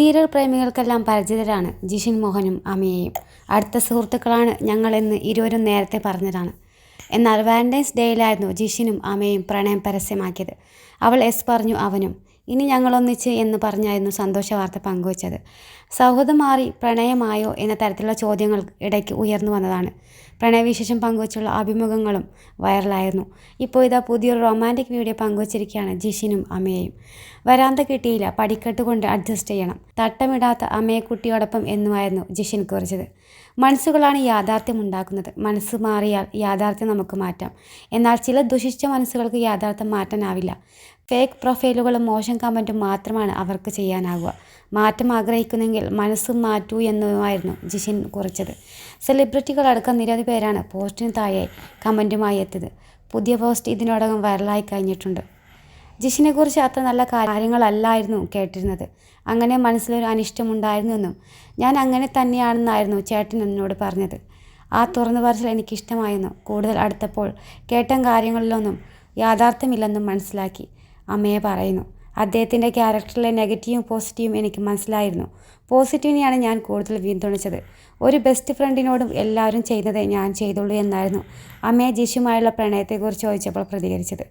Serial പ്രേമികൾക്കെല്ലാം പരിചിതരാണ് Jishin മോഹനും അമിയയും. അടുത്ത സുഹൃത്തുക്കളാണ് ഞങ്ങളെന്ന് ഇരുവരും നേരത്തെ പറഞ്ഞതാണ്. എന്നാൽ വാലന്റൈൻസ് ഡേയിലായിരുന്നു ജിഷിനും അമയും പ്രണയം പരസ്യമാക്കിയത്. അവൾ എസ് പറഞ്ഞു അവനും ഇനി ഞങ്ങളൊന്നിച്ച് എന്ന് പറഞ്ഞായിരുന്നു സന്തോഷ വാർത്ത പങ്കുവച്ചത്. സൗഹൃദം മാറി പ്രണയമായോ എന്ന തരത്തിലുള്ള ചോദ്യങ്ങൾ ഇടയ്ക്ക് ഉയർന്നു വന്നതാണ്. പ്രണയവിശേഷം പങ്കുവച്ചുള്ള അഭിമുഖങ്ങളും വൈറലായിരുന്നു. ഇപ്പോൾ ഇതാ പുതിയൊരു റൊമാന്റിക് വീഡിയോ പങ്കുവച്ചിരിക്കുകയാണ് ജിഷിനും അമ്മയെയും. വരാന്ത കിട്ടിയില്ല പടിക്കെട്ട് കൊണ്ട് അഡ്ജസ്റ്റ് ചെയ്യണം. തട്ടമിടാത്ത അമ്മയെക്കുട്ടിയോടൊപ്പം എന്നുമായിരുന്നു ജിഷിൻ കുറിച്ചത്. മനസ്സുകളാണ് യാഥാർത്ഥ്യം ഉണ്ടാക്കുന്നത്. മനസ്സ് മാറിയാൽ യാഥാർത്ഥ്യം നമുക്ക് മാറ്റാം. എന്നാൽ ചില ദുഷിച്ച മനസ്സുകൾക്ക് യാഥാർത്ഥ്യം മാറ്റാനാവില്ല. ഫേക്ക് പ്രൊഫൈലുകളും മോശം കമന്റും മാത്രമാണ് അവർക്ക് ചെയ്യാനാവുക. മാറ്റം ആഗ്രഹിക്കുന്നെങ്കിൽ മനസ്സ് മാറ്റൂ എന്നുമായിരുന്നു ജിഷിൻ കുറിച്ചത്. സെലിബ്രിറ്റികളടക്കം നിരവധി പേരാണ് പോസ്റ്റിന് താഴെ കമന്റുമായി എത്തിയത്. പുതിയ പോസ്റ്റ് ഇതിനോടകം വൈറലായി കഴിഞ്ഞിട്ടുണ്ട്. ജിഷിനെക്കുറിച്ച് അത്ര നല്ല കാര്യങ്ങളല്ലായിരുന്നു കേട്ടിരുന്നത്. അങ്ങനെ മനസ്സിലൊരു അനിഷ്ടമുണ്ടായിരുന്നുവെന്നും ഞാൻ അങ്ങനെ തന്നെയാണെന്നായിരുന്നു ചേട്ടൻ എന്നോട് പറഞ്ഞത്. ആ തുറന്നു പറച്ചിൽ എനിക്കിഷ്ടമായെന്നും കൂടുതൽ അടുത്തപ്പോൾ കേട്ട കാര്യങ്ങളിലൊന്നും യാഥാർത്ഥ്യമില്ലെന്നും മനസ്സിലാക്കി. അമ്മയെ പറയുന്നു. അദ്ദേഹത്തിന്റെ ക്യാരക്ടറിലെ നെഗറ്റീവും പോസിറ്റീവും എനിക്ക് മനസ്സിലായിരുന്നു. പോസിറ്റീവിനെയാണ് ഞാൻ കൂടുതൽ പിന്തുണച്ചത്. ഒരു ബെസ്റ്റ് ഫ്രണ്ടിനോടും എല്ലാവരും ചെയ്തതേ ഞാൻ ചെയ്തുള്ളൂ എന്നായിരുന്നു അമ്മയെ ജിഷുമായുള്ള പ്രണയത്തെക്കുറിച്ച് ചോദിച്ചപ്പോൾ പ്രതികരിച്ചത്.